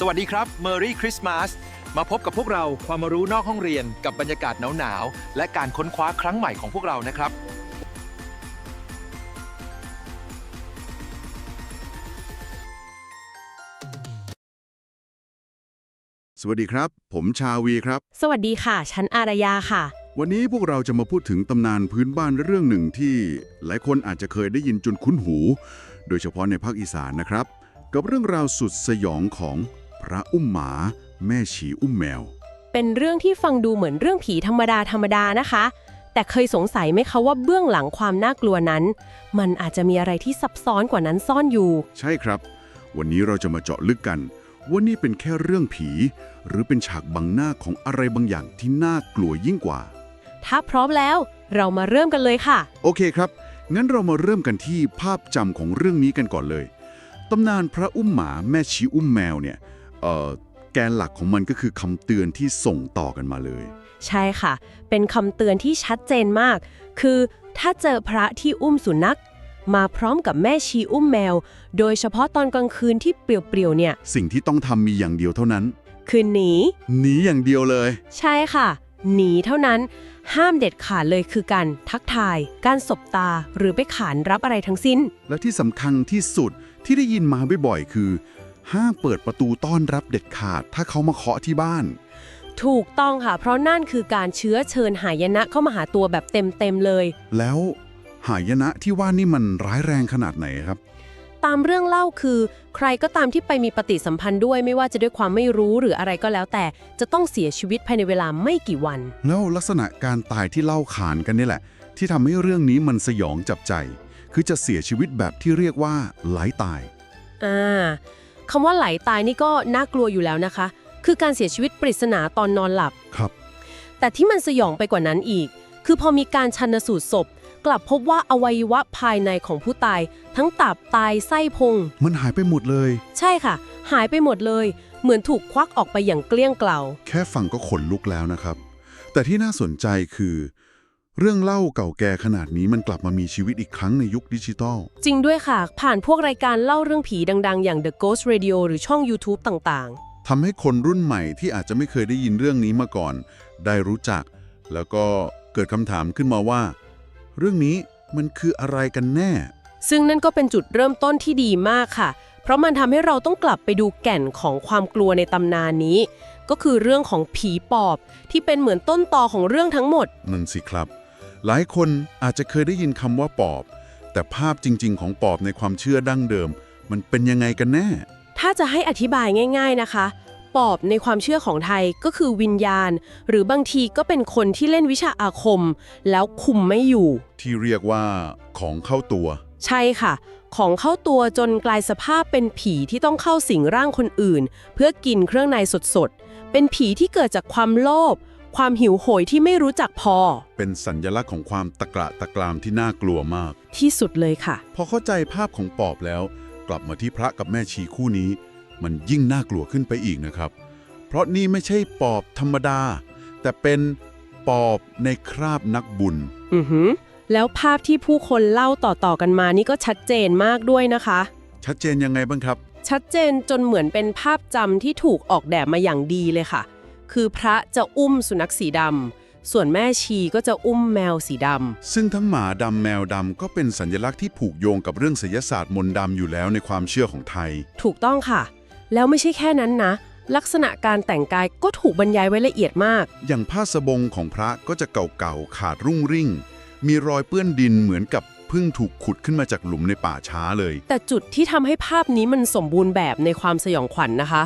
สวัสดีครับ Merry Christmas มาพบกับพวกเราความรู้นอกห้องเรียนกับบรรยากาศหนาวๆและการค้นคว้าครั้งใหม่ของพวกเรานะครับ สวัสดีครับ ผมชาวีครับ สวัสดีค่ะ ฉันอารยาค่ะ วันนี้พวกเราจะมาพูดถึงตำนานพื้นบ้านเรื่องหนึ่งที่ หลายคนอาจจะเคยได้ยินจนคุ้นหู โดยเฉพาะในภาคอีสานนะครับ กับเรื่องราวสุดสยองของ พระอุ้มหมา แม่ฉีอุ้มแมว เป็นเรื่องที่ฟังดูเหมือนเรื่องผีธรรมดาธรรมดานะคะ แต่เคยสงสัยไหมคะว่าเบื้องหลังความน่ากลัวนั้น มันอาจจะมีอะไรที่ซับซ้อนกว่านั้นซ่อนอยู่ ใช่ครับ วันนี้เราจะมาเจาะลึกกัน ว่านี่เป็นแค่เรื่องผี หรือเป็นฉากบังหน้าของอะไรบางอย่างที่น่ากลัวยิ่งกว่า ถ้าพร้อมแล้ว เรามาเริ่มกันเลยค่ะ โอเคครับ งั้นเรามาเริ่มกันที่ภาพจำของเรื่องนี้กันก่อนเลย ตำนานพระอุ้มหมาแม่ชีอุ้มแมวเนี่ยเอ่อ แกนหลักของมันก็คือคำเตือนที่ส่งต่อกันมาเลย ใช่ค่ะ เป็นคำเตือนที่ชัดเจนมาก คือถ้าเจอพระที่อุ้มสุนัข มาพร้อมกับแม่ชีอุ้มแมว โดยเฉพาะตอนกลางคืนที่เปลี่ยวๆเนี่ย สิ่งที่ต้องทำมีอย่างเดียวเท่านั้น คือหนี หนีอย่างเดียวเลย ใช่ค่ะ หนีเท่านั้น ห้ามเด็ดขาดเลยคือการทักทาย การสบตา หรือไปขานรับอะไรทั้งสิ้น และที่สำคัญที่สุดที่ได้ยินมาบ่อยๆคือ ห้ามเปิดประตูต้อนรับเด็ดขาด ถ้าเขามาเคาะที่บ้าน ถูกต้องค่ะ เพราะนั่นคือการเชื้อเชิญหายนะเข้ามาหาตัวแบบเต็มๆเลย แล้วหายนะที่ว่านี่มันร้ายแรงขนาดไหนครับ ตามเรื่องเล่าคือ ใครก็ตามที่ไปมีปฏิสัมพันธ์ด้วยไม่ว่าจะด้วยความไม่รู้หรืออะไรก็แล้วแต่ จะต้องเสียชีวิตภายในเวลาไม่กี่วัน แล้วลักษณะการตายที่เล่าขานกันนี่แหละ ที่ทำให้เรื่องนี้มันสยองจับใจ คือจะเสียชีวิตแบบที่เรียกว่าไหลตาย อ่า คำว่าไหลตายนี่ก็น่ากลัวอยู่แล้วนะคะ คือการเสียชีวิตปริศนาตอนนอนหลับ ครับ แต่ที่มันสยองไปกว่านั้นอีก คือพอมีการชันสูตรศพ กลับพบว่าอวัยวะภายในของผู้ตาย ทั้งตับไตไส้พุง มันหายไปหมดเลย ใช่ค่ะ หายไปหมดเลย เหมือนถูกควักออกไปอย่างเกลี้ยงเกล่า แค่ฟังก็ขนลุกแล้วนะครับ แต่ที่น่าสนใจคือ เรื่องเล่าเก่าแก่ขนาดนี้มันกลับมามีชีวิตอีกครั้งในยุคดิจิตอล จริงด้วยค่ะ ผ่านพวกรายการเล่าเรื่องผีดัง ๆ อย่าง The Ghost Radio หรือช่อง YouTube ต่างทำให้คนรุ่นใหม่ที่อาจจะไม่เคยได้ยินเรื่องนี้มาก่อน ได้รู้จัก แล้วก็เกิดคำถามขึ้นมาว่า เรื่องนี้มันคืออะไรกันแน่ ๆ ซึ่งนั่นก็เป็นจุดเริ่มต้นที่ดีมากค่ะ เพราะมันทำให้เราต้องกลับไปดูแก่นของความกลัวในตำนานนี้ ก็คือเรื่องของผีปอบที่เป็นเหมือนต้นตอของเรื่องทั้งหมด นั่นสิครับ หลายคนอาจจะเคยได้ยินคำว่าปอบ แต่ภาพจริง ๆ ของปอบในความเชื่อดั้งเดิม มันเป็นยังไงกันแน่ ถ้าจะให้อธิบายง่าย ๆนะคะ ปอบในความเชื่อของไทยก็คือวิญญาณ หรือบางทีก็เป็นคนที่เล่นวิชาอาคม แล้วคุมไม่อยู่ ที่เรียกว่าของเข้าตัว ใช่ค่ะ ของเข้าตัวจนกลายสภาพเป็นผีที่ต้องเข้าสิงร่างคนอื่น เพื่อกินเครื่องในสดๆเป็นผีที่เกิดจากความโลภ ความหิวโหยที่ไม่รู้จักพอ เป็นสัญลักษณ์ของความตะกระตะกรามที่น่ากลัวมาก ที่สุดเลยค่ะ พอเข้าใจภาพของปอบแล้ว กลับมาที่พระกับแม่ชีคู่นี้ มันยิ่งน่ากลัวขึ้นไปอีกนะครับ เพราะนี่ไม่ใช่ปอบธรรมดา แต่เป็นปอบในคราบนักบุญ อือหือ แล้วภาพที่ผู้คนเล่าต่อๆกันมานี่ก็ชัดเจนมากด้วยนะคะ ชัดเจนยังไงบ้างครับ ชัดเจนจนเหมือนเป็นภาพจำที่ถูกออกแบบมาอย่างดีเลยค่ะ คือพระจะอุ้มสุนัขสีดำ ส่วนแม่ชีก็จะอุ้มแมวสีดซึ่งทั้งหมาดำแมวดำก็เป็นสัญลักษณ์ที่ผูกโยงกับเรื่องศิลศาสตร์มนต์ดำอยู่แล้วในความเชื่อของไทยำ ถูกต้องค่ะ แล้วไม่ใช่แค่นั้นนะ ลักษณะการแต่งกายก็ถูกบรรยายไว้ละเอียดมาก อย่างผ้าสบงของพระก็จะเก่าๆ ขาดรุ่งริ่ง มีรอยเปื้อนดินเหมือนกับเพิ่งถูกขุดขึ้นมาจากหลุมในป่าช้าเลย แต่จุดที่ทำให้ภาพนี้มันสมบูรณ์แบบในความสยองขวัญนะคะ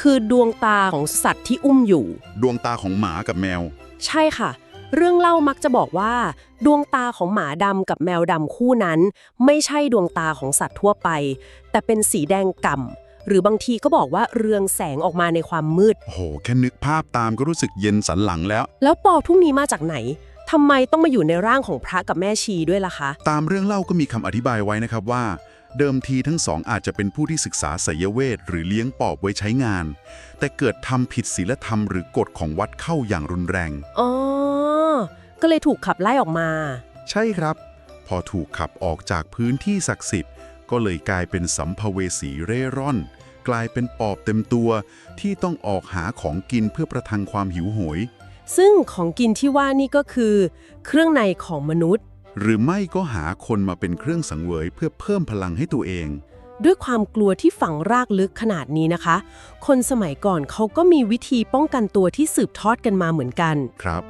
คือดวงตาของสัตว์ที่อุ้มอยู่ ดวงตาของหมากับแมว ใช่ค่ะ เรื่องเล่ามักจะบอกว่า ดวงตาของหมาดำกับแมวดำคู่นั้น ไม่ใช่ดวงตาของสัตว์ทั่วไป แต่เป็นสีแดงก่ำหรือบางทีก็บอกว่าเรืองแสงออกมาในความมืด โอ้โห แค่นึกภาพตามก็รู้สึกเย็นสันหลังแล้ว แล้วปอบพวกนี้มาจากไหนทำไมต้องมาอยู่ในร่างของพระกับแม่ชีด้วยล่ะคะ ตามเรื่องเล่าก็มีคำอธิบายไว้นะครับว่า เดิมทีทั้งสองอาจจะเป็นผู้ที่ศึกษาไสยเวทหรือเลี้ยงปอบไว้ใช้งาน แต่เกิดทำผิดศีลธรรมหรือกฎของวัดเข้าอย่างรุนแรง อ๋อ ก็เลยถูกขับไล่ออกมา ใช่ครับ พอถูกขับออกจากพื้นที่ศักดิ์สิทธิ์ ก็เลยกลายเป็นสัมภเวสีเร่ร่อน กลายเป็นปอบเต็มตัว ที่ต้องออกหาของกินเพื่อประทังความหิวโหย ซึ่งของกินที่ว่านี่ก็คือ เครื่องในของมนุษย์ หรือไม่ก็หาคนมาเป็นเครื่องสังเวยเพื่อเพิ่มพลังให้ตัวเอง ด้วยความกลัวที่ฝังรากลึกขนาดนี้นะคะ คนสมัยก่อนเขาก็มีวิธีป้องกันตัวที่สืบทอดกันมาเหมือนกัน ครับ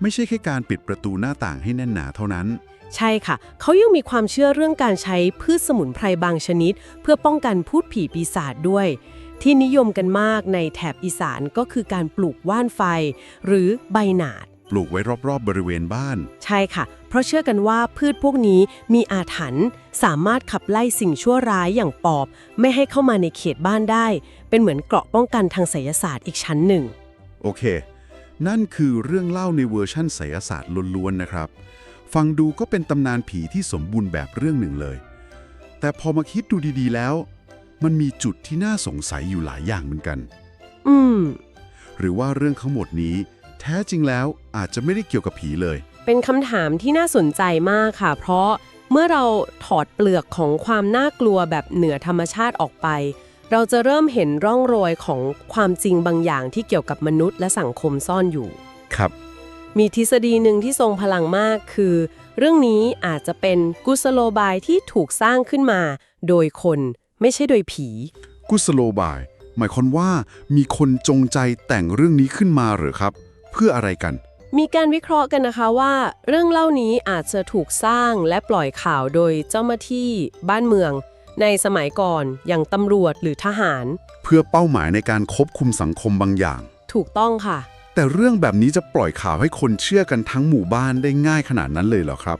ไม่ใช่แค่การปิดประตูหน้าต่างให้แน่นหนาเท่านั้น ใช่ค่ะ เขายังมีความเชื่อเรื่องการใช้พืชสมุนไพรบางชนิด เพื่อป้องกันพูดผีปีศาจด้วย ที่นิยมกันมากในแถบอีสานก็คือการปลูกว่านไฟ หรือใบหนาด ปลูกไว้รอบๆบริเวณบ้าน ใช่ค่ะเพ ราะเชื่อกันว่าพืชพวกนี้มีอาถรรพ์สามารถขับไล่สิ่งชั่วร้ายอย่างปอบ ไม่ให้เข้ามาในเขตบ้านได้ เป็นเหมือนเกราะป้องกันทางไสยศาสตร์อีกชั้นหนึ่ง โอเค นั่นคือเรื่องเล่าในเวอร์ชั่นไสยศาสตร์ล้วนๆนะครับ ฟังดูก็เป็นตำนานผีที่สมบูรณ์แบบเรื่องหนึ่งเลย แต่พอมาคิดดูดีๆแล้ว มันมีจุดที่น่าสงสัยอยู่หลายอย่างเหมือนกัน อืม หรือว่าเรื่องทั้งหมดนี้ แท้จริงแล้วอาจจะไม่ได้เกี่ยวกับผีเลย เป็นคำถามที่น่าสนใจมากค่ะ เพราะเมื่อเราถอดเปลือกของความน่ากลัวแบบเหนือธรรมชาติออกไป เราจะเริ่มเห็นร่องรอยของความจริงบางอย่างที่เกี่ยวกับมนุษย์และสังคมซ่อนอยู่ ครับ มีทฤษฎีหนึ่งที่ทรงพลังมากคือ เรื่องนี้อาจจะเป็นกุศโลบายที่ถูกสร้างขึ้นมา โดยคนไม่ใช่โดยผี กุสโลบาย หมายความว่ามีคนจงใจแต่งเรื่องนี้ขึ้นมาหรือครับ เพื่ออะไรกัน มีการวิเคราะห์กันนะคะว่า เรื่องเล่านี้อาจจะถูกสร้างและปล่อยข่าวโดยเจ้าหน้าที่บ้านเมือง ในสมัยก่อนอย่างตำรวจหรือทหาร เพื่อเป้าหมายในการควบคุมสังคมบางอย่าง ถูกต้องค่ะ แต่เรื่องแบบนี้จะปล่อยข่าวให้คนเชื่อกันทั้งหมู่บ้านได้ง่ายขนาดนั้นเลยเหรอครับ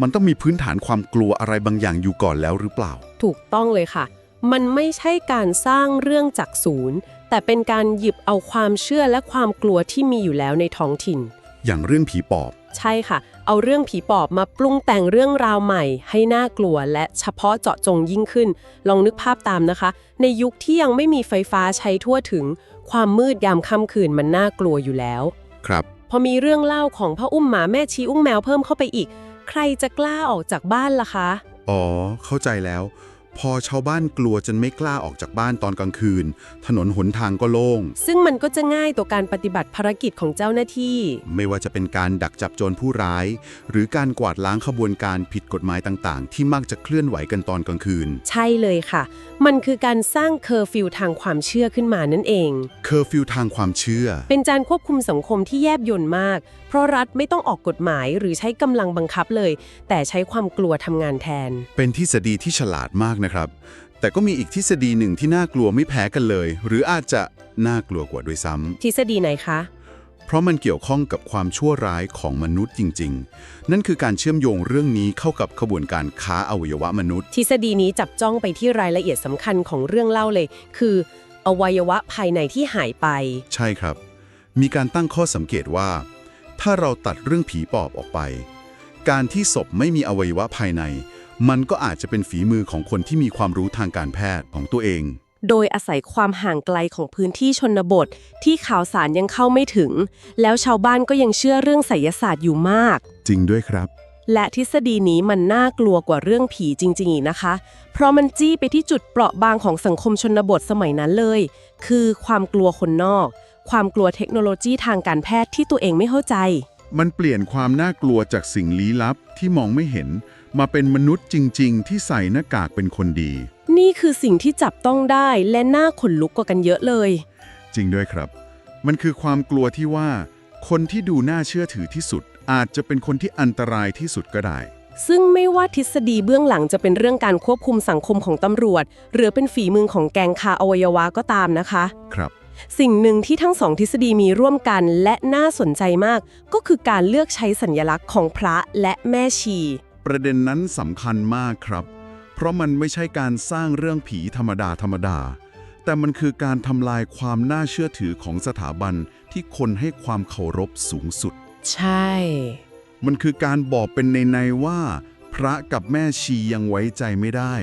มันต้องมีพื้นฐานความกลัวอะไรบางอย่างอยู่ก่อนแล้วหรือเปล่า ถูกต้องเลยค่ะ มันไม่ใช่การสร้างเรื่องจากศูนย์ แต่เป็นการหยิบเอาความเชื่อและความกลัวที่มีอยู่แล้วในท้องถิ่น อย่างเรื่องผีปอบ ใช่ค่ะ เอาเรื่องผีปอบมาปรุงแต่งเรื่องราวใหม่ ให้น่ากลัวและเฉพาะเจาะจงยิ่งขึ้น ลองนึกภาพตามนะคะ ในยุคที่ยังไม่มีไฟฟ้าใช้ทั่วถึง ความมืดยามค่ำคืนมันน่ากลัวอยู่แล้ว ครับ พอมีเรื่องเล่าของพ่ออุ้มหมาแม่ชีอุ้มแมวเพิ่มเข้าไปอีก ใครจะกล้าออกจากบ้านล่ะคะ อ๋อ เข้าใจแล้ว พอชาวบ้านกลัวจนไม่กล้าออกจากบ้านตอนกลางคืน ถนนหนทางก็โล่ง ซึ่งมันก็จะง่ายต่อการปฏิบัติภารกิจของเจ้าหน้าที่ ไม่ว่าจะเป็นการดักจับโจรผู้ร้าย หรือการกวาดล้างขบวนการผิดกฎหมายต่างๆ ที่มักจะเคลื่อนไหวกันตอนกลางคืน ใช่เลยค่ะ มันคือการสร้างเคอร์ฟิวทางความเชื่อขึ้นมานั่นเอง เคอร์ฟิวทางความเชื่อ เป็นการควบคุมสังคมที่แยบยลมาก เพราะรัฐไม่ต้องออกกฎหมายหรือใช้กำลังบังคับเลย แต่ใช้ความกลัวทำงานแทน เป็นทฤษฎีที่ฉลาดมากนะครับ แต่ก็มีอีกทฤษฎีหนึ่งที่น่ากลัวไม่แพ้กันเลย หรืออาจจะน่ากลัวกว่าด้วยซ้ำทฤษฎีไหนคะ เพราะมันเกี่ยวข้องกับความชั่วร้ายของมนุษย์จริง ๆ นั่นคือการเชื่อมโยงเรื่องนี้เข้ากับขบวนการค้าอวัยวะมนุษย์ ทฤษฎีนี้จับจ้องไปที่รายละเอียดสำคัญของเรื่องเล่าเลย คืออวัยวะภายในที่หายไป ใช่ครับ มีการตั้งข้อสังเกตว่า ถ้าเราตัดเรื่องผีปอบออกไป การที่ศพไม่มีอวัยวะภายใน มันก็อาจจะเป็นฝีมือของคนที่มีความรู้ทางการแพทย์ของตัวเอง โดยอาศัยความห่างไกลของพื้นที่ชนบท ที่ข่าวสารยังเข้าไม่ถึง แล้วชาวบ้านก็ยังเชื่อเรื่องไสยศาสตร์อยู่มาก จริงด้วยครับ และทฤษฎีนี้มันน่ากลัวกว่าเรื่องผีจริงๆอีกนะคะ เพราะมันจี้ไปที่จุดเปราะบางของสังคมชนบทสมัยนั้นเลย คือความกลัวคนนอก ความกลัวเทคโนโลยีทางการแพทย์ที่ตัวเองไม่เข้าใจ มันเปลี่ยนความน่ากลัวจากสิ่งลี้ลับที่มองไม่เห็น มาเป็นมนุษย์จริง ๆ ที่ใส่หน้ากากเป็นคนดี นี่คือสิ่งที่จับต้องได้และน่าขนลุกกว่ากันเยอะเลย จริงด้วยครับ มันคือความกลัวที่ว่า คนที่ดูน่าเชื่อถือที่สุด อาจจะเป็นคนที่อันตรายที่สุดก็ได้ ซึ่งไม่ว่าทฤษฎีเบื้องหลังจะเป็นเรื่องการควบคุมสังคมของตำรวจ หรือเป็นฝีมือของแกงคาอวัยวะก็ตามนะคะ ครับสิ่งหนึ่งที่ทั้งสองทฤษฎีมีร่วมกันและน่าสนใจมาก ก็คือการเลือกใช้สัญลักษณ์ของพระและแม่ชี ประเด็นนั้นสำคัญมากครับ เพราะมันไม่ใช่การสร้างเรื่องผีธรรมดาธรรมดา แต่มันคือการทำลายความน่าเชื่อถือของสถาบันที่คนให้ความเคารพสูงสุด ใช่ มันคือการบอกเป็นในในๆว่า พระกับแม่ชียังไว้ใจไม่ได้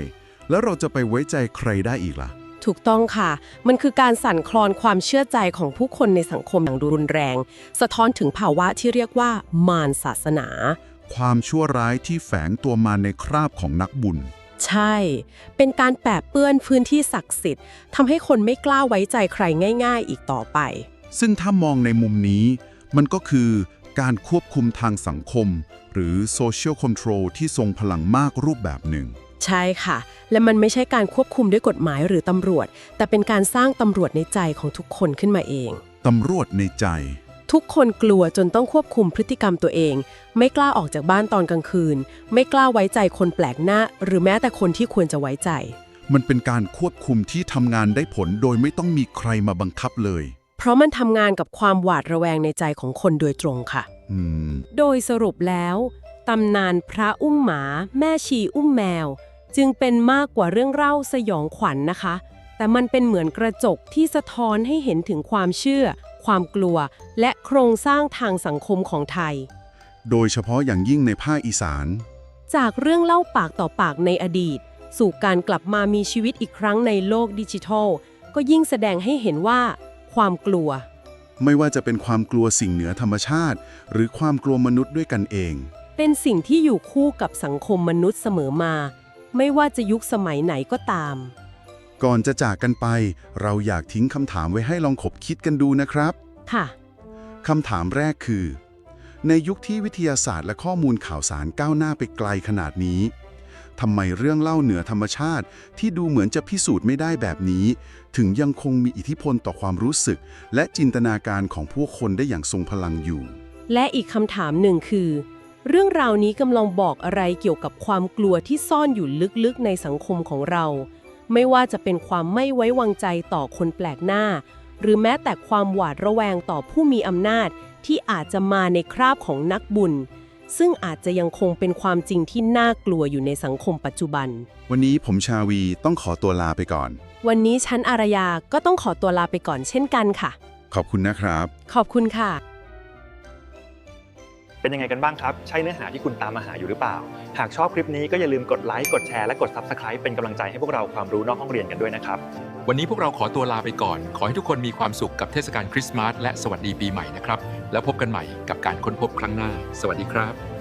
แล้วเราจะไปไว้ใจใครได้อีกล่ะถูกต้องค่ะ มันคือการสั่นคลอนความเชื่อใจของผู้คนในสังคมอย่างรุนแรง สะท้อนถึงภาวะที่เรียกว่ามารศาสนา ความชั่วร้ายที่แฝงตัวมาในคราบของนักบุญ ใช่ เป็นการแปะเปื้อนพื้นที่ศักดิ์สิทธิ์ทำให้คนไม่กล้าไว้ใจใครง่าย ๆ อีกต่อไป ซึ่งถ้ามองในมุมนี้ มันก็คือการควบคุมทางสังคม หรือ social control ที่ทรงพลังมากรูปแบบหนึ่ง ใช่ค่ะ และมันไม่ใช่การควบคุมด้วยกฎหมายหรือตำรวจ แต่เป็นการสร้างตำรวจในใจของทุกคนขึ้นมาเอง ตำรวจในใจ ทุกคนกลัวจนต้องควบคุมพฤติกรรมตัวเอง ไม่กล้าออกจากบ้านตอนกลางคืน ไม่กล้าไว้ใจคนแปลกหน้า หรือแม้แต่คนที่ควรจะไว้ใจ มันเป็นการควบคุมที่ทำงานได้ผลโดยไม่ต้องมีใครมาบังคับเลย เพราะมันทำงานกับความหวาดระแวงในใจของคนโดยตรงค่ะ อืม โดยสรุปแล้วตำนานพระอุ้มหมา แม่ชีอุ้มแมว จึงเป็นมากกว่าเรื่องเล่าสยองขวัญนะคะ แต่มันเป็นเหมือนกระจกที่สะท้อนให้เห็นถึงความเชื่อ ความกลัว และโครงสร้างทางสังคมของไทย โดยเฉพาะอย่างยิ่งในภาคอีสาน จากเรื่องเล่าปากต่อปากในอดีต สู่การกลับมามีชีวิตอีกครั้งในโลกดิจิทัล ก็ยิ่งแสดงให้เห็นว่า ความกลัว ไม่ว่าจะเป็นความกลัวสิ่งเหนือธรรมชาติ หรือความกลัวมนุษย์ด้วยกันเอง เป็นสิ่งที่อยู่คู่กับสังคมมนุษย์เสมอมา ไม่ว่าจะยุคสมัยไหนก็ตาม ก่อนจะจากกันไป เราอยากทิ้งคำถามไว้ให้ลองขบคิดกันดูนะครับ ค่ะ คำถามแรกคือ ในยุคที่วิทยาศาสตร์และข้อมูลข่าวสารก้าวหน้าไปไกลขนาดนี้ทำไมเรื่องเล่าเหนือธรรมชาติ ที่ดูเหมือนจะพิสูจน์ไม่ได้แบบนี้ ถึงยังคงมีอิทธิพลต่อความรู้สึก และจินตนาการของผู้คนได้อย่างทรงพลังอยู่ และอีกคำถามหนึ่งคือ เรื่องราวนี้กำลังบอกอะไรเกี่ยวกับความกลัวที่ซ่อนอยู่ลึกๆในสังคมของเรา ไม่ว่าจะเป็นความไม่ไว้วางใจต่อคนแปลกหน้า หรือแม้แต่ความหวาดระแวงต่อผู้มีอำนาจที่อาจจะมาในคราบของนักบุญ ซึ่งอาจจะยังคงเป็นความจริงที่น่ากลัวอยู่ในสังคมปัจจุบัน วันนี้ผมชาวีต้องขอตัวลาไปก่อน วันนี้ชั้นอารยาก็ต้องขอตัวลาไปก่อนเช่นกันค่ะ ขอบคุณนะครับ ขอบคุณค่ะ เป็นยังไงกันบ้างครับ ใช่เนื้อหาที่คุณตามมาหาอยู่หรือเปล่า หากชอบคลิปนี้ก็อย่าลืมกดไลค์กดแชร์และกด Subscribe เป็นกำลังใจให้พวกเราความรู้นอกห้องเรียนกันด้วยนะครับ วันนี้พวกเราขอตัวลาไปก่อน ขอให้ทุกคนมีความสุขกับเทศกาลคริสต์มาสและสวัสดีปีใหม่นะครับ แล้วพบกันใหม่กับการค้นพบครั้งหน้า สวัสดีครับ